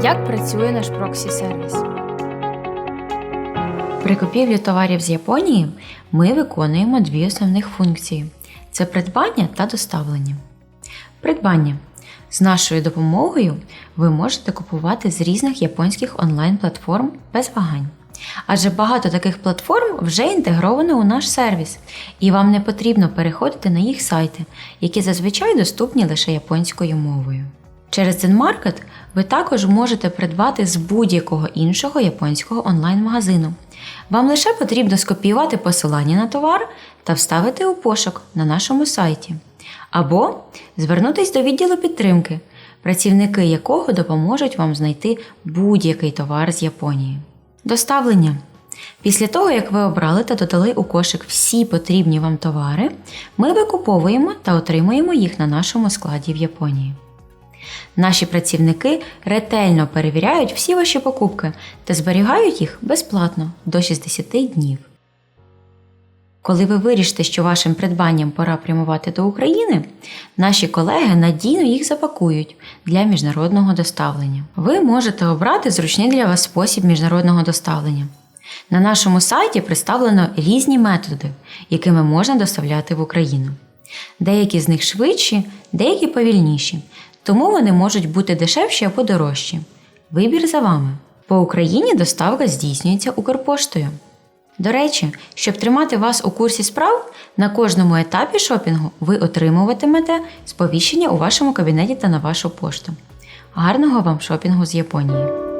Як працює наш проксі-сервіс? При купівлі товарів з Японії ми виконуємо дві основних функції: це придбання та доставлення. Придбання. З нашою допомогою ви можете купувати з різних японських онлайн-платформ без вагань. Адже багато таких платформ вже інтегровано у наш сервіс, і вам не потрібно переходити на їх сайти, які зазвичай доступні лише японською мовою. Через ZenMarket ви також можете придбати з будь-якого іншого японського онлайн-магазину. Вам лише потрібно скопіювати посилання на товар та вставити у пошук на нашому сайті. Або звернутись до відділу підтримки, працівники якого допоможуть вам знайти будь-який товар з Японії. Доставлення. Після того, як ви обрали та додали у кошик всі потрібні вам товари, ми викуповуємо та отримуємо їх на нашому складі в Японії. Наші працівники ретельно перевіряють всі ваші покупки та зберігають їх безплатно до 60 днів. Коли ви вирішите, що вашим придбанням пора прямувати до України, наші колеги надійно їх запакують для міжнародного доставлення. Ви можете обрати зручний для вас спосіб міжнародного доставлення. На нашому сайті представлено різні методи, якими можна доставляти в Україну. Деякі з них швидші, деякі повільніші, тому вони можуть бути дешевші або дорожчі. Вибір за вами. По Україні доставка здійснюється Укрпоштою. До речі, щоб тримати вас у курсі справ, на кожному етапі шопінгу ви отримуватимете сповіщення у вашому кабінеті та на вашу пошту. Гарного вам шопінгу з Японії!